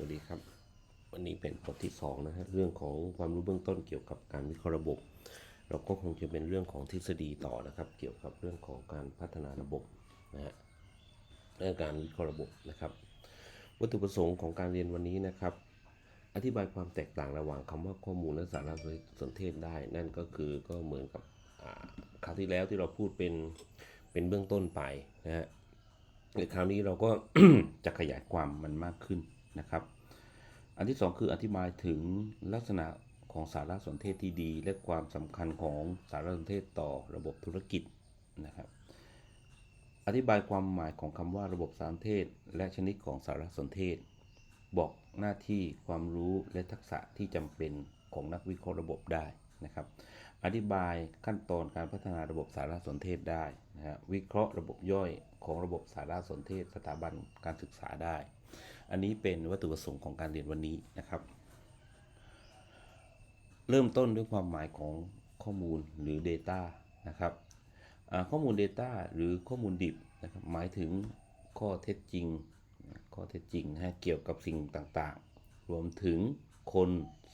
สวัสดีครับ วันนี้เป็นบทที่สองนะฮะเรื่องของความรู้เบื้องต้นเกี่ยวกับการวิเคราะห์ระบบ เราก็คงจะเป็นเรื่องของทฤษฎีต่อนะครับ เกี่ยวกับเรื่องของการพัฒนาระบบนะฮะและการวิเคราะห์ระบบนะครับ วัตถุประสงค์ของการเรียนวันนี้นะครับ อธิบายความแตกต่างระหว่างคำว่าข้อมูลและสารสนเทศได้ นั่นก็คือก็เหมือนกับคราวที่แล้วที่เราพูดเป็นเป็นเบื้องต้นไปนะฮะในคราวนี้เราก็จะขยายความมันมากขึ้น นะครับ อันที่สองคืออธิบายถึงลักษณะของสารสนเทศที่ดี และความสำคัญของสารสนเทศต่อระบบธุรกิจนะครับ อธิบายความหมายของคำว่าระบบสารสนเทศ และชนิดของสารสนเทศ บอกหน้าที่ความรู้และทักษะที่จำเป็นของนักวิเคราะห์ระบบได้นะครับ อธิบายขั้นตอนการพัฒนาระบบสารสนเทศได้นะฮะวิเคราะห์ระบบย่อยของระบบสารสนเทศ สถาบันการศึกษาได้ อันนี้เป็นวัตถุประสงค์ของการเรียนวันนี้นะครับ เริ่มต้นด้วยความหมายของข้อมูลหรือ Data นะครับข้อมูล Data หรือข้อมูลดิบนะครับหมายถึงข้อเท็จจริง ข้อเท็จจริงนะฮะเกี่ยวกับสิ่งต่างๆ รวมถึงคน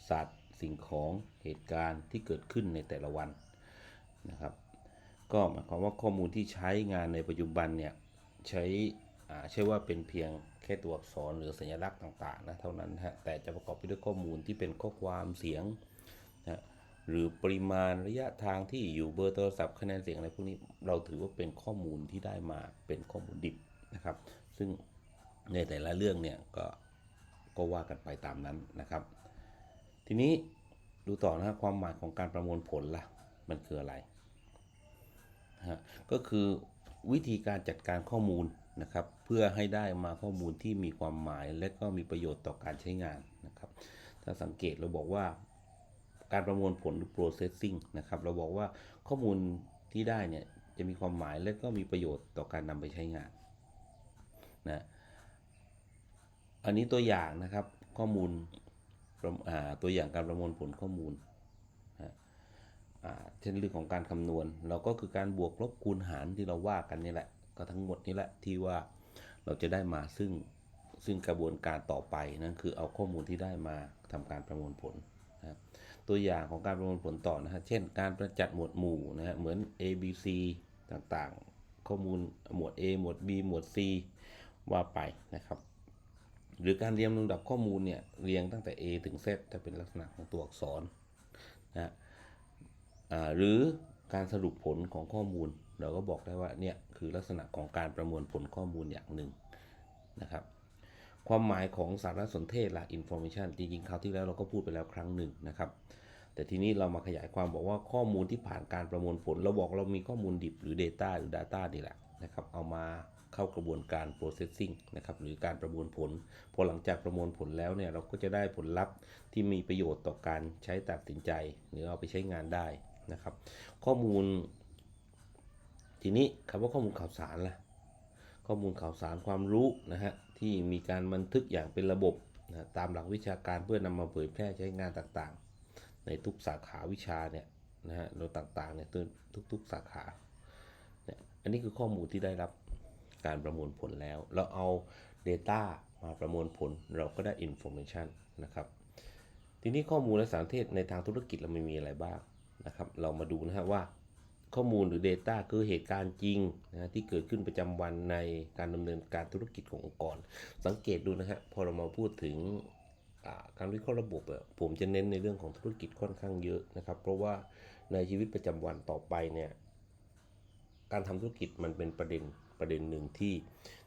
สัตว์ สิ่งของเหตุการณ์ที่เกิดขึ้นในแต่ละวันนะครับ ก็หมายความว่าข้อมูลที่ใช้งานในปัจจุบันเนี่ยใช้ อ่าใช่ว่าเป็นเพียงแค่ตัวอักษรหรือสัญลักษณ์ต่างๆนะเท่านั้นฮะแต่จะประกอบไปด้วยข้อมูลที่เป็นข้อความเสียงนะหรือปริมาณระยะทางที่อยู่เบอร์โทรศัพท์คะแนนเสียงอะไรพวกนี้เราถือว่าเป็นข้อมูลที่ได้มาเป็นข้อมูลดิบนะครับ ซึ่งในแต่ละเรื่องเนี่ยก็ก็ว่ากันไปตามนั้นนะครับ ทีนี้ดูต่อนะฮะความหมายของการประมวลผลล่ะมันคืออะไรนะฮะก็คือวิธีการจัดการข้อมูล นะครับเพื่อให้ได้มาข้อมูลที่มีความหมายและก็มีประโยชน์ต่อการใช้งานนะครับ ถ้าสังเกตเราบอกว่าการประมวลผลหรือ processing นะครับเราบอกว่าข้อมูลที่ได้เนี่ยจะมีความหมายและก็มีประโยชน์ต่อการนำไปใช้งานนะอันนี้ตัวอย่างนะครับข้อมูลตัวอย่างการประมวลผลข้อมูลเช่นเรื่องของการคำนวณ เราก็คือการบวกลบคูณหารที่เราว่ากันนี่แหละ ก็ทั้งหมดนี่แหละที่ว่าเราจะได้มาซึ่งซึ่งกระบวนการต่อไปนั่นคือเอาข้อมูลที่ได้มาทำการประมวลผลนะตัวอย่างของการประมวลผลต่อนะฮะเช่น การประจัดหมวดหมู่นะฮะเหมือน A B C ต่างๆ ข้อมูลหมวด A หมวด B หมวด C ว่าไปนะครับ หรือการเรียงลำดับข้อมูลเนี่ยเรียงตั้งแต่ A ถึง Z จะเป็นลักษณะของตัวอักษรนะฮะหรือการสรุปผลของข้อมูล เราก็บอกได้ว่าเนี่ย คือลักษณะของการประมวลผลข้อมูลอย่างหนึ่งนะครับ ความหมายของสารสนเทศละ information จริงๆ คราวที่แล้วเราก็พูดไปแล้วครั้งหนึ่งนะครับ แต่ทีนี้เรามาขยายความบอกว่าข้อมูลที่ผ่านการประมวลผล เราบอกเรามีข้อมูลดิบหรือ Data หรือ Data นี่แหละนะครับ เอามาเข้ากระบวนการ processing นะครับหรือการประมวลผล พอหลังจากประมวลผลแล้วเนี่ยเราก็จะได้ผลลัพธ์ที่มีประโยชน์ต่อการใช้ตัดสินใจ หรือเอาไปใช้งานได้นะครับ ข้อมูล ทีนี้คำว่าข้อมูลข่าวสารล่ะข้อมูลข่าวสารความรู้นะฮะที่มีการบันทึกอย่างเป็นระบบนะตามหลักวิชาการเพื่อนำมาเผยแพร่ใช้งานต่างๆ ในทุกสาขาวิชาเนี่ยนะฮะเราต่างๆเนี่ยทุกๆสาขาเนี่ยอันนี้คือข้อมูลที่ได้รับการประมวลผลแล้ว เราเอา Data มาประมวลผลเราก็ได้ Information นะครับทีนี้ข้อมูลและสารเทศในทางธุรกิจเราไม่มีอะไรบ้างนะครับ เรามาดูนะฮะว่า ข้อมูลหรือ Data คือเหตุการณ์จริงนะที่เกิดขึ้นประจำวันในการดำเนินการธุรกิจขององค์กร สังเกตดูนะฮะพอเรามาพูดถึงการวิเคราะห์ระบบผมจะเน้นในเรื่องของธุรกิจค่อนข้างเยอะนะครับ เพราะว่าในชีวิตประจำวันต่อไปเนี่ยการทำธุรกิจมันเป็นประเด็นประเด็นหนึ่งที่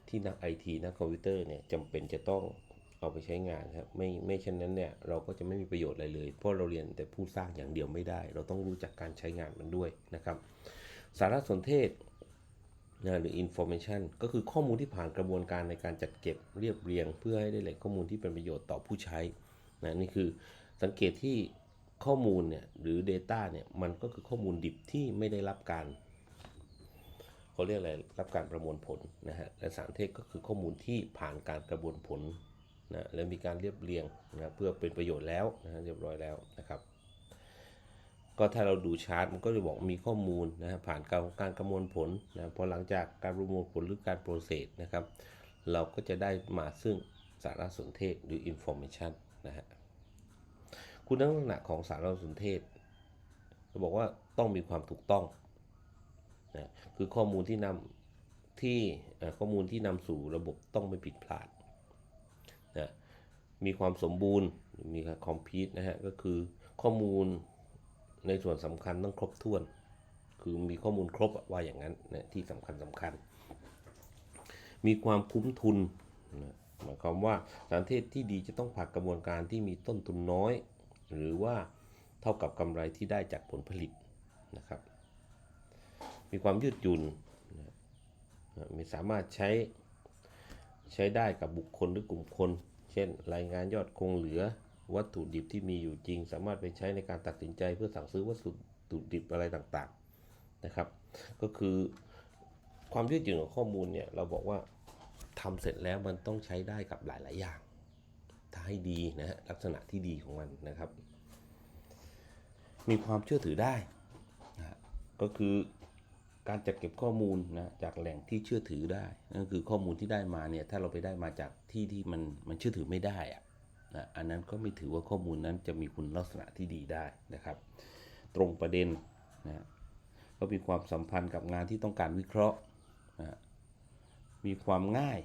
ที่นักไอทีนักคอมพิวเตอร์เนี่ยจำเป็นจะต้อง เอาไปใช้งานครับไม่ไม่เช่นนั้นเนี่ยเราก็จะไม่มีประโยชน์อะไรเลย เพราะเราเรียนแต่ผู้สร้างอย่างเดียวไม่ได้ เราต้องรู้จักการใช้งานมันด้วยนะครับ สารสนเทศนะหรือ information ก็คือข้อมูลที่ผ่านกระบวนการในการจัดเก็บเรียบเรียง เพื่อให้ได้แหล่งข้อมูลที่เป็นประโยชน์ต่อผู้ใช้นะนี่คือสังเกตที่ข้อมูลเนี่ยหรือ Data เนี่ยมันก็คือข้อมูลดิบที่ไม่ได้รับการเขาเรียกอะไรรับการประมวลผลนะฮะและสารเทศก็คือข้อมูลที่ผ่านการกระบวนผล นะและมีการเรียบเรียงนะเพื่อเป็นประโยชน์แล้วนะเรียบร้อยแล้วนะครับ ก็ถ้าเราดูชาร์ตมันก็จะบอกมีข้อมูลนะผ่านการการประมวลผลนะพอหลังจากการประมวลผลหรือการโปรเซสนะครับ เราก็จะได้มาซึ่งสารสนเทศหรือ information นะฮะคุณลักษณะของสารสนเทศเขาบอกว่าต้องมีความถูกต้องนะคือข้อมูลที่นำที่ข้อมูลที่นำสู่ระบบต้องไม่ผิดพลาด มีความสมบูรณ์มีคอมพิวต์นะฮะก็คือข้อมูลในส่วนสำคัญต้องครบถ้วน คือมีข้อมูลครบว่าอย่างนั้นนะที่สำคัญสำคัญ มีความคุ้มทุนนะหมายความว่าสารเทศที่ดีจะต้องผ่านกระบวนการที่มีต้นทุนน้อย หรือว่าเท่ากับกำไรที่ได้จากผลผลิตนะครับ มีความยืดหยุ่นนะมีสามารถใช้ใช้ได้กับบุคคลหรือกลุ่มคน ช่น รายงานยอดคงเหลือ วัตถุดิบที่มีอยู่จริง สามารถไปใช้ในการตัดสินใจเพื่อสั่งซื้อวัตถุดิบอะไรต่างๆนะครับ ก็คือความยืดหยุ่นของข้อมูลเนี่ยเราบอกว่าทำเสร็จแล้วมันต้องใช้ได้กับหลาย ๆ อย่าง ถ้าให้ดีนะฮะลักษณะที่ดีของมันนะครับ มีความเชื่อถือได้นะก็คือการจัดเก็บข้อมูลนะจากแหล่งที่เชื่อถือได้นั่นคือข้อมูลที่ได้มาเนี่ยถ้าเราไปได้มาจาก ที่ที่มันมันเชื่อถือไม่ได้อะนะอันนั้นก็ไม่ถือว่าข้อมูลนั้นจะมีคุณลักษณะที่ดีได้นะครับ ตรงประเด็นนะฮะก็มีความสัมพันธ์กับงานที่ต้องการวิเคราะห์นะฮะมีความง่าย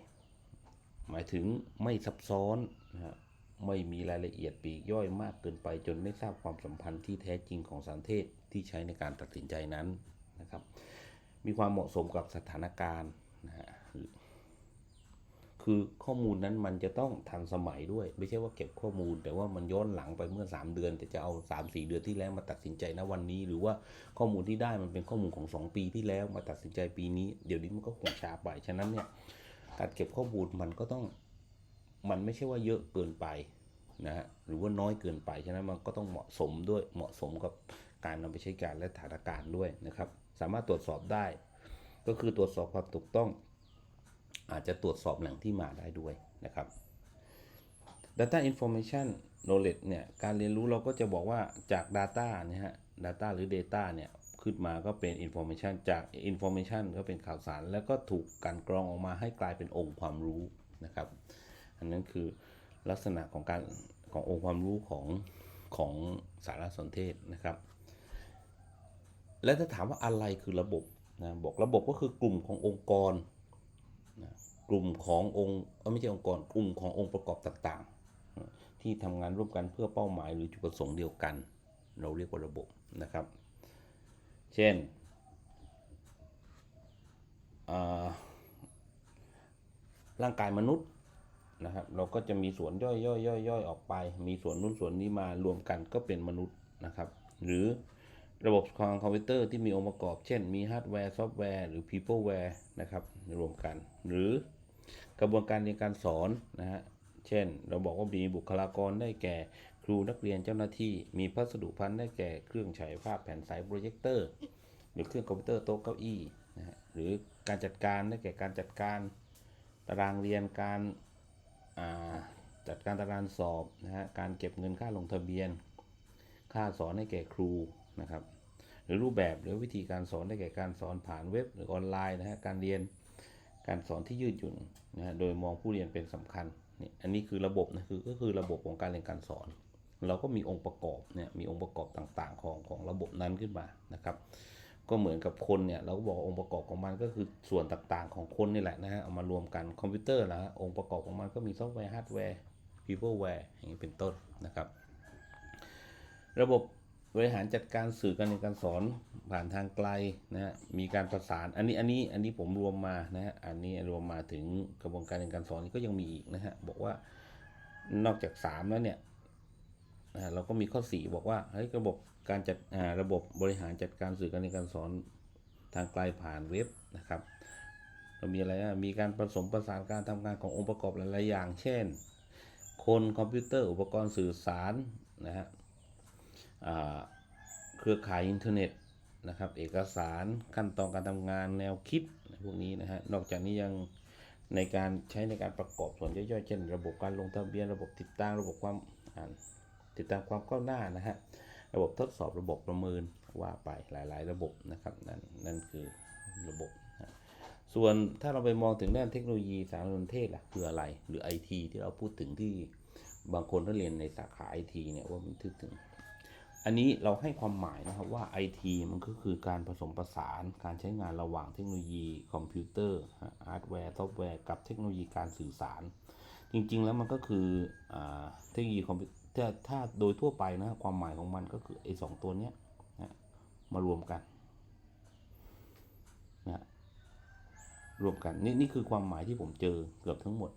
หมายถึงไม่ซับซ้อนนะฮะไม่มีรายละเอียดปีกย่อยมากเกินไปจนไม่ทราบความสัมพันธ์ที่แท้จริงของสารเทศที่ใช้ในการตัดสินใจนั้นนะครับ มีความเหมาะสมกับสถานการณ์นะฮะ คือข้อมูลนั้นมันจะต้องทันสมัยด้วย ไม่ใช่ว่าเก็บข้อมูล แต่ว่ามันย้อนหลังไปเมื่อ 3 เดือน แต่จะเอา 3 4 เดือนที่แล้วมาตัดสินใจณวันนี้ หรือว่าข้อมูลที่ได้มันเป็นข้อมูลของ 2 ปีที่แล้วมาตัดสินใจปีนี้ เดี๋ยวนี้มันก็คงช้าไป ฉะนั้นเนี่ยการเก็บข้อมูลมันก็ต้องมันไม่ใช่ว่าเยอะเกินไปนะฮะหรือว่าน้อยเกินไปฉะนั้นมันก็ต้องเหมาะสมด้วยเหมาะสมกับการนำไปใช้การและสถานการณ์ด้วยนะครับ สามารถตรวจสอบได้ ก็คือตรวจสอบความถูกต้อง อาจจะตรวจสอบแหล่งที่มาได้ด้วยนะครับ Data Information Knowledge เนี่ยการเรียนรู้เราก็จะบอกว่าจาก Data เนี่ยฮะ Data หรือ Data เนี่ยขึ้นมาก็เป็น Information จาก Information ก็เป็นข่าวสาร แล้วก็ถูกกลันกรองออกมาให้กลายเป็นองค์ความรู้นะครับ อันนั้นคือลักษณะของการขององค์ความรู้ของของสารสนเทศนะครับ และถ้าถามว่าอะไรคือระบบนะบอกระบบก็คือกลุ่มขององค์กร กลุ่มขององค์ไม่ใช่องค์กรกลุ่มขององค์ประกอบต่างๆ ที่ทำงานร่วมกันเพื่อเป้าหมายหรือจุดประสงค์เดียวกัน เราเรียกว่าระบบนะครับ เช่นร่างกายมนุษย์นะครับเราก็จะมีส่วนย่อยย่ออยย่อยออกไป มีส่วนนู้นส่วนนี้มารวมกันก็เป็นมนุษย์นะครับ หรือ ระบบของคอมพิวเตอร์ที่มีองค์ประกอบ เช่น มีฮาร์ดแวร์ ซอฟต์แวร์ หรือ peopleware นะครับรวมกัน หรือกระบวนการเรียนการสอนนะฮะ เช่น เราบอกว่ามีบุคลากรได้แก่ ครูนักเรียนเจ้าหน้าที่ มีพัสดุพันธ์ได้แก่เครื่องฉายภาพแผ่นใสโปรเจคเตอร์ หรือเครื่องคอมพิวเตอร์โต๊ะเก้าอี้นะฮะ หรือการจัดการได้แก่การจัดการตารางเรียน การาจัดการตารางสอบนะฮะ การเก็บเงินค่าลงทะเบียน ค่าสอนให้แก่ครู นะครับ หรือรูปแบบหรือวิธีการสอนได้แก่การสอนผ่านเว็บหรือออนไลน์นะฮะการเรียนการสอนที่ยืดหยุ่นนะฮะโดยมองผู้เรียนเป็นสำคัญนี่อันนี้คือระบบนะคือก็คือระบบของการเรียนการสอน เราก็มีองค์ประกอบเนี่ยมีองค์ประกอบต่างๆ ของของระบบนั้นขึ้นมานะครับ ก็เหมือนกับคนเนี่ยเราก็บอกองค์ประกอบของมันก็คือส่วนต่างๆ ของคนนี่แหละนะฮะเอามารวมกันคอมพิวเตอร์นะฮะองค์ประกอบของมันก็มีซอฟต์แวร์ฮาร์ดแวร์ peopleware อย่างนี้เป็นต้นนะครับ ระบบ บริหารจัดการสื่อการเรียนการสอนผ่านทางไกลนะฮะมีการประสานอันนี้อันนี้อันนี้ผมรวมมานะฮะอันนี้รวมมาถึงกระบวนการเรียนการสอนก็ยังมีอีกนะฮะบอกว่านอกจาก 3 แล้วเนี่ยเราก็มีข้อ 4 บอกว่าเฮ้ยระบบการจัดอ่าระบบบริหารจัดการสื่อการเรียนการสอนทางไกลผ่านเว็บนะครับเรามีอะไรนะมีการผสมประสานการทำงานขององค์ประกอบหลายๆอย่าง เช่น คนคอมพิวเตอร์อุปกรณ์สื่อสารนะฮะ เครือข่ายอินเทอร์เน็ตนะครับ เอกสารขั้นตอนการทำงานแนวคิดพวกนี้นะฮะนอกจากนี้ยังในการใช้ในการประกอบส่วนย่อยๆ เช่น ระบบการลงทะเบียนระบบติดตั้งระบบความติดตามความก้าวหน้านะฮะระบบทดสอบระบบประเมินว่าไปหลายๆ ระบบนะครับนั่นนั่นคือระบบนะส่วนถ้าเราไปมองถึงด้านเทคโนโลยีสารสนเทศล่ะคืออะไร หรือไอทีที่เราพูดถึงที่บางคนถ้าเรียนในสาขาไอทีเนี่ยว่ามันทึกถึง อันนี้เราให้ความหมายนะครับว่า IT มันก็คือการผสมผสานการใช้งานระหว่างเทคโนโลยีคอมพิวเตอร์ฮาร์ดแวร์ซอฟต์แวร์กับเทคโนโลยีการสื่อสาร จริงๆแล้วมันก็คืออเทคโนโลยีคอมพิวถ้าถ้าโดยทั่วไปนะความหมายของมันก็คือไอ้สองตัวเนี้ยนะมารวมกันนะรวมกันนี่นี่คือความหมายที่ผมเจอเกือบทั้งหมด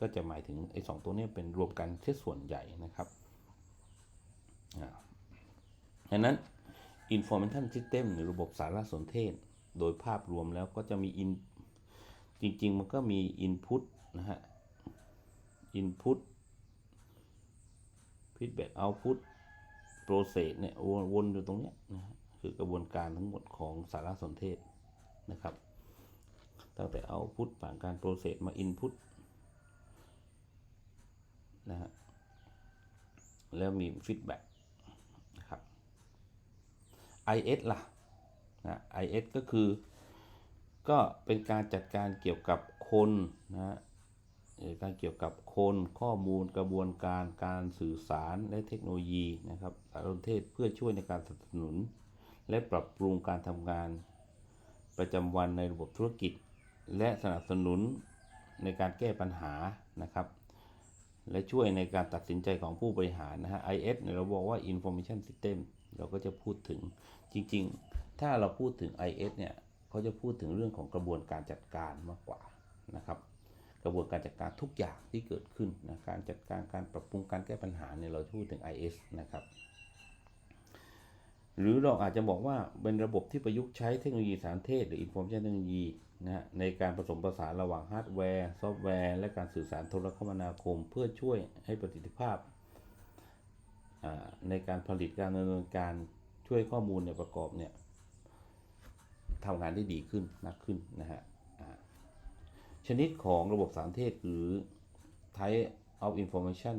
ก็จะหมายถึงไอ้สองตัวเนี้ยเป็นรวมกันเสียส่วนใหญ่นะครับ อ่าดังนั้น Information System หรือระบบสารสนเทศ โดยภาพรวมแล้วก็จะมี in จริง ๆ มันก็มี Input นะฮะ Input Feedback Output Process เนี่ยวนวนอยู่ตรงเนี้ยนะคือกระบวนการทั้งหมดของสารสนเทศนะครับตั้งแต่ Output ผ่านการ Process มา Input นะฮะแล้วมี Feedback IS ล่ะนะ IS ก็คือ ก็เป็นการจัดการเกี่ยวกับคนนะการเกี่ยวกับคนข้อมูลกระบวนการการสื่อสารและเทคโนโลยีนะครับสารสนเทศเพื่อช่วยในการสนับสนุน และปรับปรุงการทำงานประจำวันในระบบธุรกิจ และสนับสนุนในการแก้ปัญหานะครับและช่วยในการตัดสินใจของผู้บริหารนะฮะ IS เนี่ยเราบอกว่า Information System เราก็จะพูดถึงจริง ๆ ถ้าเราพูดถึง IS เนี่ยเขาจะพูดถึงเรื่องของกระบวนการจัดการมากกว่านะครับ กระบวนการจัดการทุกอย่างที่เกิดขึ้นนะการจัดการการปรับปรุงการแก้ปัญหาเนี่ยเราพูดถึง IS นะครับ หรือเราอาจจะบอกว่าเป็นระบบที่ประยุกต์ใช้เทคโนโลยีสารเทศ หรือ Information Technology นะฮะในการผสมผสานระหว่างฮาร์ดแวร์ ซอฟต์แวร์ และการสื่อสารโทรคมนาคม เพื่อช่วยให้ประสิทธิภาพ ในการผลิตการดำเนินการช่วยข้อมูลในยประกอบเนี่ยทำงานได้ดีขึ้นมากขึ้นนะฮะชนิดของระบบสารเทศหรือ Type of Information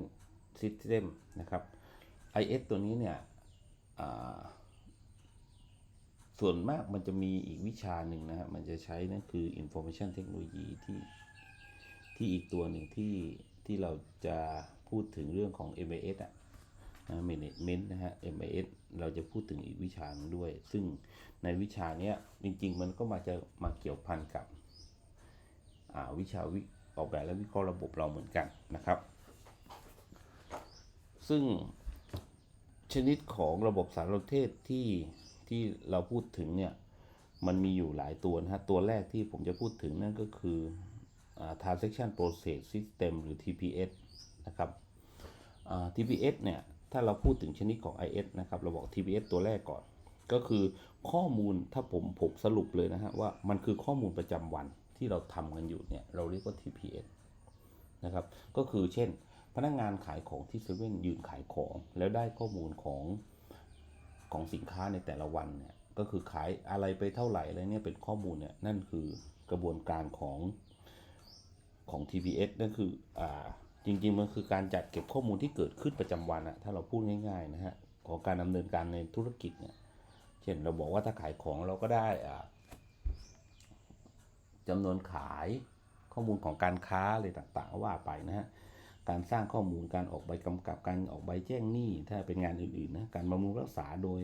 System นะครับ IS ตัวนี้เนี่ยส่วนมากมันจะมีอีกวิชาหนึ่งนะฮะมันจะใช้นั่นคือ information technology ที่ที่อีกตัวหนึ่งที่ที่เราจะพูดถึงเรื่องของ MAS อะนะ management นะฮะ MAS เราจะพูดถึงอีกวิชาหนึ่งด้วย ซึ่งในวิชาเนี้ยจริง ๆ มันก็มาจะมาเกี่ยวพันกับวิชาวิออกแบบและวิเคราะห์ระบบเราเหมือนกันนะครับ ซึ่งชนิดของระบบสารสนเทศที่ที่เราพูดถึงเนี่ยมันมีอยู่หลายตัวนะฮะ ตัวแรกที่ผมจะพูดถึงนั่นก็คืออ transaction process system หรือ TPS นะครับ TPS เนี่ย ถ้าเราพูดถึงชนิดของ IS นะครับ เราบอก TPS ตัวแรกก่อน ก็คือข้อมูลถ้าผมผมสรุปเลยนะฮะว่ามันคือข้อมูลประจำวันที่เราทำกันอยู่เนี่ยเราเรียกว่า TPS นะครับก็คือเช่น พนักงานขายของที่เซเว่นยืนขายของ แล้วได้ข้อมูลของของสินค้าในแต่ละวันเนี่ยก็คือขายอะไรไปเท่าไหร่อะไรเนี่ยเป็นข้อมูลเนี่ยนั่นคือกระบวนการของของ TPS นั่นคืออ่า จริงๆ มันคือการจัดเก็บข้อมูลที่เกิดขึ้นประจำวันอะถ้าเราพูดง่ายๆนะฮะของการดำเนินการในธุรกิจเนี่ย เช่นเราบอกว่าถ้าขายของเราก็ได้อ่าจำนวนขายข้อมูลของการค้าอะไรต่างๆว่าไปนะฮะการสร้างข้อมูลการออกใบกำกับการออกใบแจ้งหนี้ถ้าเป็นงานอื่นๆนะการบำรุงรักษาโดย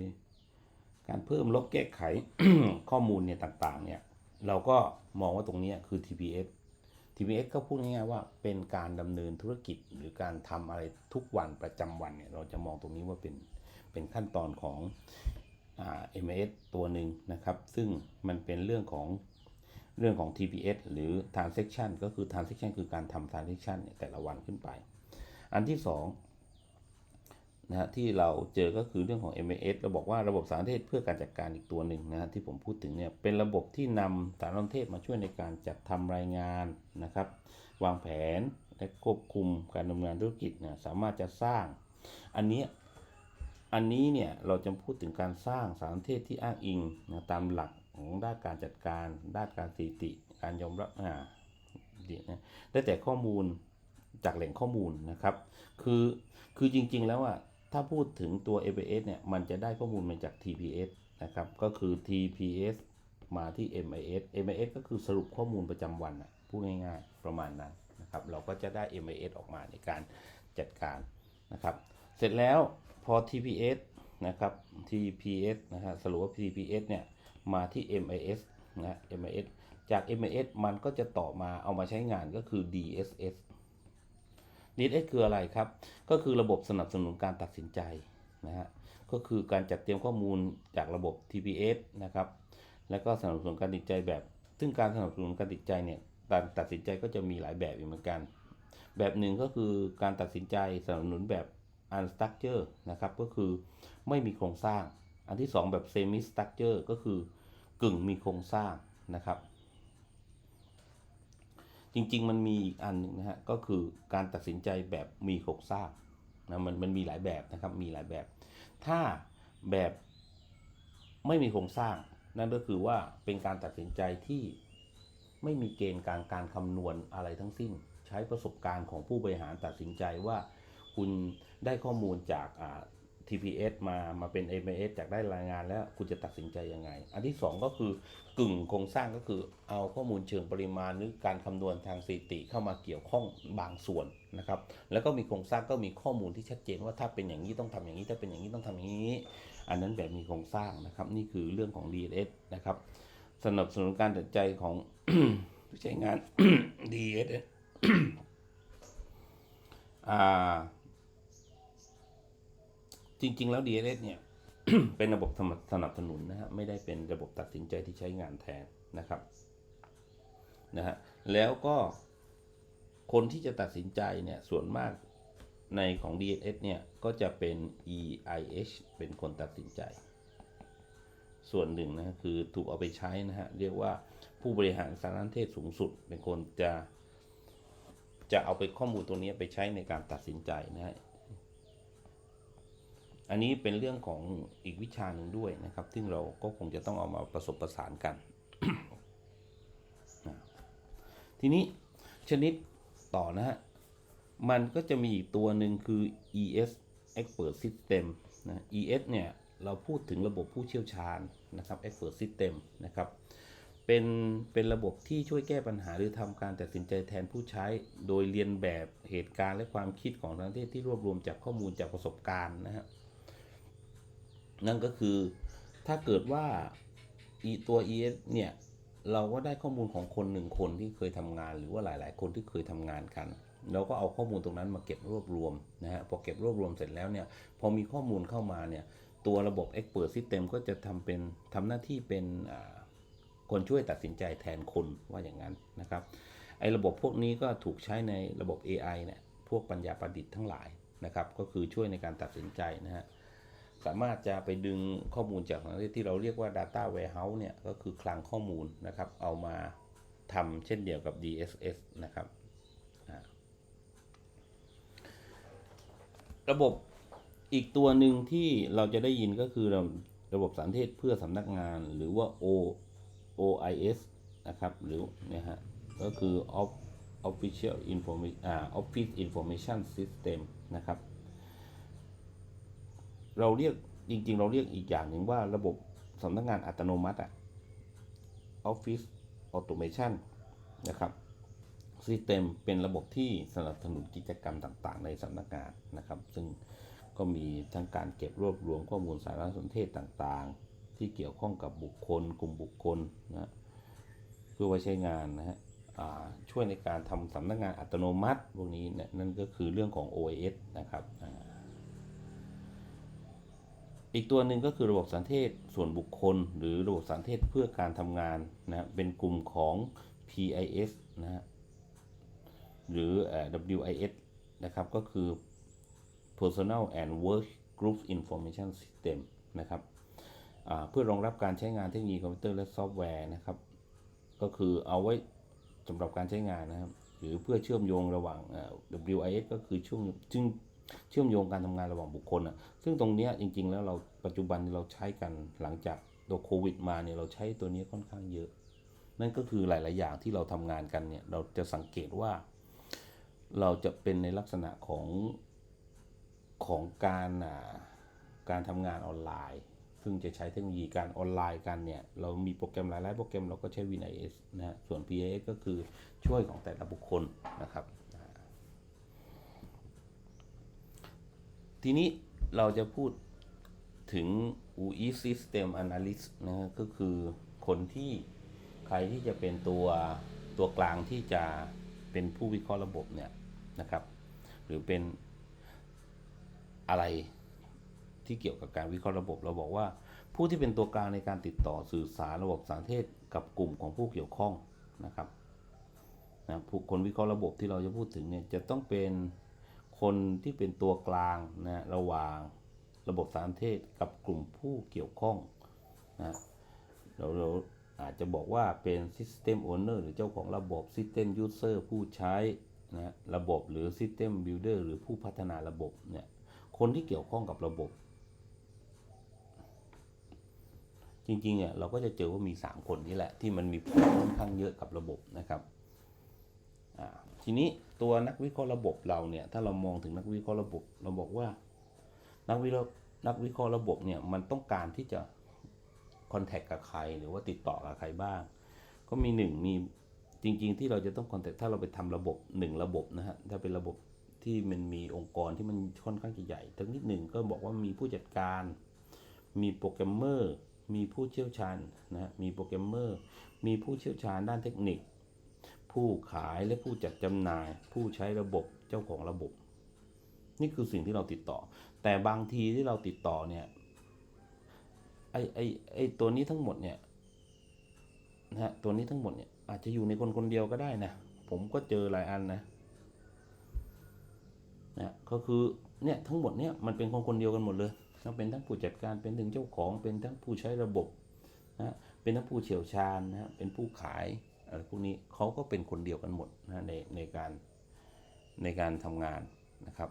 การเพิ่มลบแก้ไขข้อมูลเนี่ยต่างๆเนี่ยเราก็มองว่าตรงนี้คือ TPS TPS ก็พูดง่ายๆว่าเป็นการดำเนินธุรกิจหรือการทำอะไรทุกวันประจำวันเนี่ยเราจะมองตรงนี้ว่าเป็นเป็นขั้นตอนของอ่า MS ตัวหนึ่งนะครับ ซึ่งมันเป็นเรื่องของเรื่องของ TPS หรือ transaction ก็คือ transaction คือการทำ transaction เนี่ยแต่ละวันขึ้นไป อันที่สอง นะฮะที่เราเจอก็คือเรื่องของ MAS เราบอกว่าระบบสารเทศเพื่อการจัดการอีกตัวหนึ่งนะฮะที่ผมพูดถึงเนี่ยเป็นระบบที่นำสารสนเทศมาช่วยในการจัดทำรายงานนะครับ วางแผนและควบคุมการดำเนินธุรกิจเนี่ยสามารถจะสร้าง อันนี้อันนี้เนี่ยเราจะพูดถึงการสร้างสารสนเทศที่อ้างอิงนะตามหลักของด้านการจัดการ ด้านการสถิติ การยอมรับอ่าดีนะได้แต่ข้อมูลจากแหล่งข้อมูลนะครับ คือคือจริงๆแล้วอะ ถ้าพูดถึงตัว APS เนี่ย มันจะได้ข้อมูลมาจาก TPS นะครับ ก็คือ TPS มาที่ MIS MIS ก็คือสรุปข้อมูลประจำวันอะพูดง่ายๆ ประมาณนั้นนะครับ เราก็จะได้ MIS ออกมาในการจัดการนะครับ เสร็จแล้วพอ TPS นะครับ TPS นะฮะสรุปว่า TPS เนี่ย มาที่ MIS นะ MIS จาก MIS มันก็จะต่อมาเอามาใช้งานก็คือ DSS DSS คืออะไรครับ ก็คือระบบสนับสนุนการตัดสินใจนะฮะ ก็คือการจัดเตรียมข้อมูลจากระบบ TPS นะครับ แล้วก็สนับสนุนการตัดสินใจแบบ ซึ่งการสนับสนุนการตัดสินใจเนี่ยการตัดสินใจก็จะมีหลายแบบอีกเหมือนกัน แบบหนึ่งก็คือการตัดสินใจสนับสนุนแบบ unstructure นะครับ ก็คือไม่มีโครงสร้าง อันที่สองแบบ semi structure ก็คือกึ่งมีโครงสร้างนะครับ จริง ๆ มันมีอีกอันหนึงนะฮะก็คือการตัดสินใจแบบมีโครงสร้างนะมันมันมีหลายแบบนะครับมีหลายแบบ ถ้าแบบไม่มีโครงสร้าง นั่นก็คือว่าเป็นการตัดสินใจที่ไม่มีเกณฑ์การการคำนวณอะไรทั้งสิ้น ใช้ประสบการณ์ของผู้บริหารตัดสินใจว่า คุณได้ข้อมูลจากอ่า TPS มามาเป็น MIS จากได้รายงานแล้วคุณจะตัดสินใจยังไง อันที่สองก็คือกึ่งโครงสร้างก็คือเอาข้อมูลเชิงปริมาณหรือการคำนวณทางสถิติเข้ามาเกี่ยวข้องบางส่วนนะครับ แล้วก็มีโครงสร้างก็มีข้อมูลที่ชัดเจนว่าถ้าเป็นอย่างนี้ต้องทำอย่างนี้ ถ้าเป็นอย่างนี้ต้องทำอย่างนี้ อันนั้นแบบมีโครงสร้างนะครับ นี่คือเรื่องของ DSS นะครับสนับสนุนการตัดใจของผู้ใช้งาน DSS อ่า จริง ๆ แล้ว DSS เนี่ย เป็นระบบสนับสนุนนะฮะไม่ได้เป็นระบบตัดสินใจที่ใช้งานแทนนะครับนะฮะแล้วก็คนที่จะตัดสินใจเนี่ยส่วนมากในของ DSS เนี่ย ก็จะเป็น EIH เป็นคนตัดสินใจ ส่วนหนึ่งนะคือถูกเอาไปใช้นะฮะ เรียกว่าผู้บริหารสารนเทศสูงสุด เป็นคนจะ จะเอาไปข้อมูลตัวนี้ไปใช้ในการตัดสินใจนะฮะ อันนี้เป็นเรื่องของอีกวิชาหนึ่งด้วยนะครับ ซึ่งเราก็คงจะต้องเอามาประสบประสานกัน ทีนี้ชนิดต่อนะฮะ มันก็จะมีอีกตัวหนึ่งคือ ES Expert System นะ ES เนี่ย เราพูดถึงระบบผู้เชี่ยวชาญนะครับ Expert System นะครับ เป็น เป็นระบบที่ช่วยแก้ปัญหาหรือทำการตัดสินใจแทนผู้ใช้ โดยเรียนแบบเหตุการณ์และความคิดของประเทศที่รวบรวมจากข้อมูลจากประสบการณ์นะฮะ นั่นก็คือถ้าเกิดว่าอีตัว ES เนี่ย เราก็ได้ข้อมูลของคนหนึ่งคนที่เคยทำงานหรือว่าหลาย ๆ คนที่เคยทำงานกัน เราก็เอาข้อมูลตรงนั้นมาเก็บรวบรวมนะฮะพอเก็บรวบรวมเสร็จแล้วเนี่ย พอมีข้อมูลเข้ามาเนี่ย ตัวระบบ Expert System ก็จะทำเป็นทำหน้าที่เป็นคนช่วยตัดสินใจแทนคนว่าอย่างนั้นนะครับไอ้ระบบพวกนี้ก็ถูกใช้ในระบบ AI เนี่ยพวกปัญญาประดิษฐ์ทั้งหลายนะครับ ก็คือช่วยในการตัดสินใจนะฮะ สามารถจะไปดึงข้อมูลจากที่เราเรียกว่า Data Warehouse เนี่ยก็คือคลังข้อมูลนะครับ เอามาทำเช่นเดียวกับ DSS นะครับ ระบบอีกตัวหนึ่งที่เราจะได้ยินก็คือระระบบสารเทศเพื่อสำนักงานหรือว่า O OIS นะครับ หรือเนี่ยฮะก็คือ Off- Official Information อ่า Office Information System นะครับ เราเรียกจริง ๆ เราเรียกอีกอย่างหนึ่งว่าระบบสำนักงานอัตโนมัติอะ Office Automation นะครับ System เป็นระบบที่สนับสนุนกิจกรรมต่างๆ ในสำนักงานนะครับ ซึ่งก็มีทั้งการเก็บรวบรวมข้อมูลสารสนเทศต่างๆ ที่เกี่ยวข้องกับบุคคล กลุ่มบุคคลนะเพื่อไว้ใช้งานนะฮะช่วยในการทำสำนักงานอัตโนมัติพวกนี้เนี่ยนั่นก็คือเรื่องของ OS นะครับ อีกตัวหนึ่งก็คือระบบสารเทศส่วนบุคคล หรือระบบสารเทศเพื่อการทำงานนะเป็นกลุ่มของ PIS นะฮะหรือ WIS นะครับก็คือ Personal and Work Group Information System นะครับเพื่อรองรับการใช้งานเทคโนโลยีคอมพิวเตอร์และซอฟต์แวร์นะครับ ก็คือเอาไว้สำหรับการใช้งานนะครับ หรือเพื่อเชื่อมโยงระหว่าง WIS ก็คือช่วงซึ่ง เชื่อมโยงการทำงานระหว่างบุคคลอะซึ่งตรงนี้จริง ๆ แล้วเราปัจจุบันเราใช้กันหลังจากตัวโควิดมาเนี่ยเราใช้ตัวนี้ค่อนข้างเยอะ นั่นก็คือหลาย ๆ อย่างที่เราทำงานกันเนี่ยเราจะสังเกตว่า เราจะเป็นในลักษณะของของการอ่าการทำงานออนไลน์ ซึ่งจะใช้เทคโนโลยีการออนไลน์กันเนี่ย เรามีโปรแกรมหลายๆโปรแกรมเราก็ใช้ WinIS นะฮะส่วน PAS ก็คือช่วยของแต่ละบุคคลนะครับ ทีนี้เราจะพูดถึง UI System Analyst นะก็คือคนที่ใครที่จะเป็นตัวตัวกลางที่จะเป็นผู้วิเคราะห์ระบบเนี่ยนะครับ หรือเป็นอะไรที่เกี่ยวกับการวิเคราะห์ระบบ เราบอกว่าผู้ที่เป็นตัวกลางในการติดต่อสื่อสารระบบสารเทศกับกลุ่มของผู้เกี่ยวข้องนะครับนะผู้คนวิเคราะห์ระบบที่เราจะพูดถึงเนี่ยจะต้องเป็น คนที่เป็นตัวกลางนะระหว่างระบบสารเทศกับกลุ่มผู้เกี่ยวข้องนะเราเราอาจจะบอกว่าเป็น System Owner หรือเจ้าของระบบ System User ผู้ใช้นะระบบหรือ System Builder หรือผู้พัฒนาระบบเนี่ยคนที่เกี่ยวข้องกับระบบ จริงๆเนี่ยเราก็จะเจอว่ามี 3 คนนี่แหละที่มันมีผลค่อนข้างเยอะกับระบบนะครับ ทีนี้ตัวนักวิเคราะห์ระบบเราเนี่ยถ้าเรามองถึงนักวิเคราะห์ระบบ เราบอกว่า นักวิเคราะห์นักวิเคราะห์ระบบเนี่ยมันต้องการที่จะคอนแทคกับใครหรือว่าติดต่อกับใครบ้าง ก็มีหนึ่งมีจริง ๆ ที่เราจะต้องคอนแทคถ้าเราไปทำระบบหนึ่งระบบนะฮะถ้าเป็นระบบที่มันมีองค์กรที่มันค่อนข้างจะใหญ่ ทั้งนิดหนึ่งก็บอกว่ามีผู้จัดการ มีโปรแกรมเมอร์ มีผู้เชี่ยวชาญนะฮะมีโปรแกรมเมอร์ มีผู้เชี่ยวชาญด้านเทคนิค ผู้ขายและผู้จัดจำหน่าย ผู้ใช้ระบบเจ้าของระบบ นี่คือสิ่งที่เราติดต่อ แต่บางทีที่เราติดต่อเนี่ยไอไอไอตัวนี้ทั้งหมดเนี่ยนะฮะตัวนี้ทั้งหมดเนี่ยอาจจะอยู่ในคนคนเดียวก็ได้นะ ผมก็เจอหลายอันนะนะก็คือเนี่ยทั้งหมดเนี่ยมันเป็นคนคนเดียวกันหมดเลยทั้งเป็นทั้งผู้จัดการเป็นถึงเจ้าของเป็นทั้งผู้ใช้ระบบนะเป็นทั้งผู้เชี่ยวชาญนะฮะเป็นผู้ขาย อะไรพวกนี้เขาก็เป็นคนเดียวกันหมดนะในในการในการทำงานนะครับ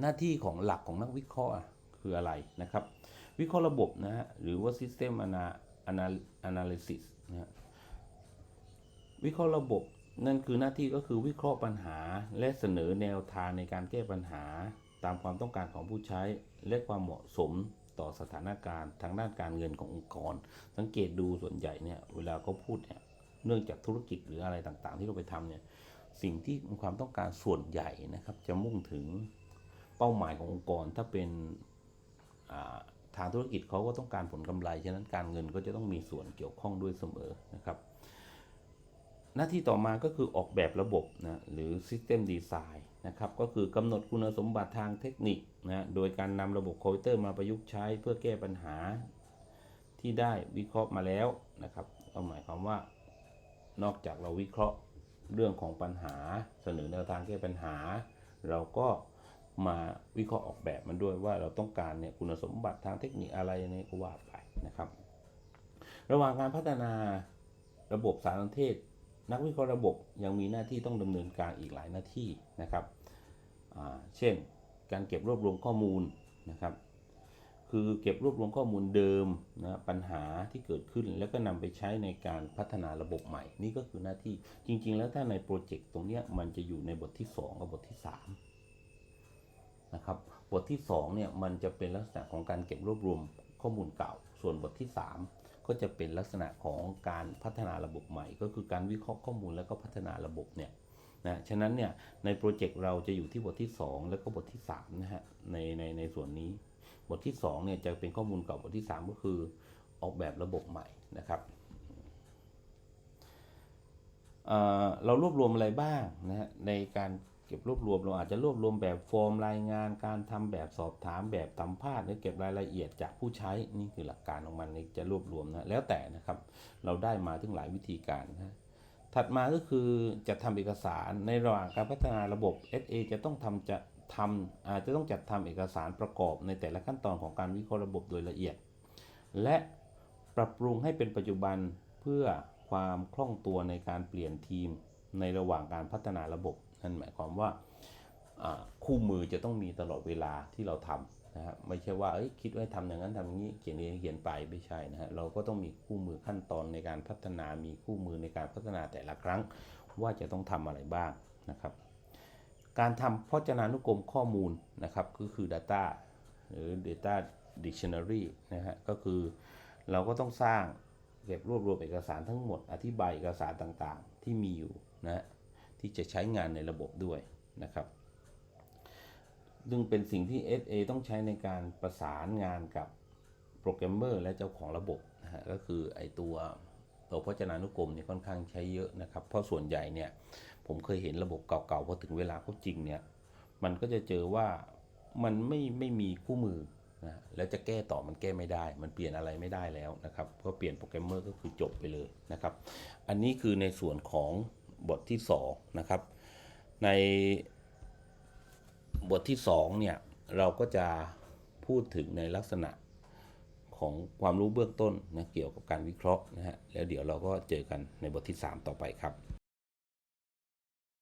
หน้าที่ของหลักของนักวิเคราะห์คืออะไรนะครับ วิเคราะห์ระบบนะฮะหรือว่า System ana analysis นะฮะวิเคราะห์ระบบนั่นคือหน้าที่ก็คือวิเคราะห์ปัญหา และเสนอแนวทางในการแก้ปัญหาตามความต้องการของผู้ใช้และความเหมาะสม ต่อสถานการณ์ทางด้านการเงินขององค์กร สังเกตดูส่วนใหญ่เนี่ยเวลาเขาพูดเนี่ยเนื่องจากธุรกิจหรืออะไรต่างๆ ที่เราไปทำเนี่ยสิ่งที่มีความต้องการส่วนใหญ่นะครับ จะมุ่งถึงเป้าหมายขององค์กรถ้าเป็นทางธุรกิจเขาก็ต้องการผลกำไร ฉะนั้นการเงินก็จะต้องมีส่วนเกี่ยวข้องด้วยเสมอนะครับ หน้าที่ต่อมาก็คือออกแบบระบบนะหรือ System Design นะครับก็คือกำหนดคุณสมบัติทางเทคนิคนะโดยการนำระบบคอมพิวเตอร์มาประยุกต์ใช้เพื่อแก้ปัญหาที่ได้วิเคราะห์มาแล้วนะครับก็หมายความว่านอกจากเราวิเคราะห์เรื่องของปัญหา เสนอแนวทางแก้ปัญหา เราก็มาวิเคราะห์ออกแบบมันด้วยว่าเราต้องการเนี่ยคุณสมบัติทางเทคนิคอะไรเนี่ก็ว่าไปนะครับ ระหว่างการพัฒนาระบบสารสนเทศ นักวิเคราะห์ระบบยังมีหน้าที่ต้องดำเนินการอีกหลายหน้าที่นะครับ เช่น การเก็บรวบรวมข้อมูลนะครับ คือเก็บรวบรวมข้อมูลเดิมนะปัญหาที่เกิดขึ้นแล้วก็นำไปใช้ในการพัฒนาระบบใหม่ นี่ก็คือหน้าที่จริง ๆ แล้วถ้าในโปรเจกต์ตรงนี้มันจะอยู่ในบทที่ 2 กับบทที่ 3 นะครับ บทที่2เนี่ยมันจะเป็นลักษณะของการเก็บรวบรวมข้อมูลเก่า ส่วนบทที่ 3 ก็จะเป็นลักษณะของการพัฒนาระบบใหม่ ก็คือการวิเคราะห์ข้อมูลแล้วก็พัฒนาระบบเนี่ยนะฉะนั้นเนี่ยในโปรเจกต์เราจะอยู่ที่บทที่ 2 แล้วก็บทที่3นะฮะในในในส่วนนี้บทที่2เนี่ยจะเป็นข้อมูลเก่าบทที่ 3 ก็คือออกแบบระบบใหม่นะครับเเรารวบรวมอะไรบ้างนะฮะในการ เก็บรวบรวมเราอาจจะรวบรวมแบบฟอร์มรายงาน การทำแบบสอบถามแบบสัมภาษณ์หรือเก็บรายละเอียดจากผู้ใช้นี่คือหลักการของมันนี่จะรวบรวมนะแล้วแต่นะครับ เราได้มาถึงหลายวิธีการนะถัดมาก็คือจัดทำเอกสารในระหว่างการพัฒนาระบบ SA จะต้องทำจะทำอาจจะต้องจัดทำเอกสารประกอบในแต่ละขั้นตอนของการวิเคราะห์ระบบโดยละเอียด และปรับปรุงให้เป็นปัจจุบันเพื่อความคล่องตัวในการเปลี่ยนทีมในระหว่างการพัฒนาระบบ นั่นหมายความว่าคู่มือจะต้องมีตลอดเวลาที่เราทำนะฮะไม่ใช่ว่าคิดว่าทำอย่างนั้นทำอย่างนี้เขียนเองเขียนไปไม่ใช่นะฮะเราก็ต้องมีคู่มือขั้นตอนในการพัฒนามีคู่มือในการพัฒนาแต่ละครั้งว่าจะต้องทำอะไรบ้างนะครับ การทำพจนานุกรมข้อมูลนะครับก็คือ Data หรือ Data Dictionary นะฮะก็คือเราก็ต้องสร้างเก็บรวบรวมเอกสารทั้งหมดอธิบายเอกสารต่างๆ ที่มีอยู่นะ ที่จะใช้งานในระบบด้วยนะครับซึ่งเป็นสิ่งที่ SA ต้องใช้ในการประสานงานกับโปรแกรมเมอร์และเจ้าของระบบนะฮะก็คือไอตัวตัวพจนานุกรมเนี่ยค่อนข้างใช้เยอะนะครับ เพราะส่วนใหญ่เนี่ยผมเคยเห็นระบบเก่าๆพอถึงเวลาเขาจริงเนี่ยมันก็จะเจอว่ามันไม่ไม่มีคู่มือนะแล้วจะแก้ต่อมันแก้ไม่ได้ มันเปลี่ยนอะไรไม่ได้แล้วนะครับเพราะเปลี่ยนโปรแกรมเมอร์ก็คือจบไปเลยนะครับ อันนี้คือในส่วนของ บทที่2นะครับ ในบทที่2เนี่ยเราก็จะพูดถึงในลักษณะของความรู้เบื้องต้นนะเกี่ยวกับการวิเคราะห์นะฮะแล้วเดี๋ยวเราก็เจอกันในบทที่ 3 ต่อไปครับ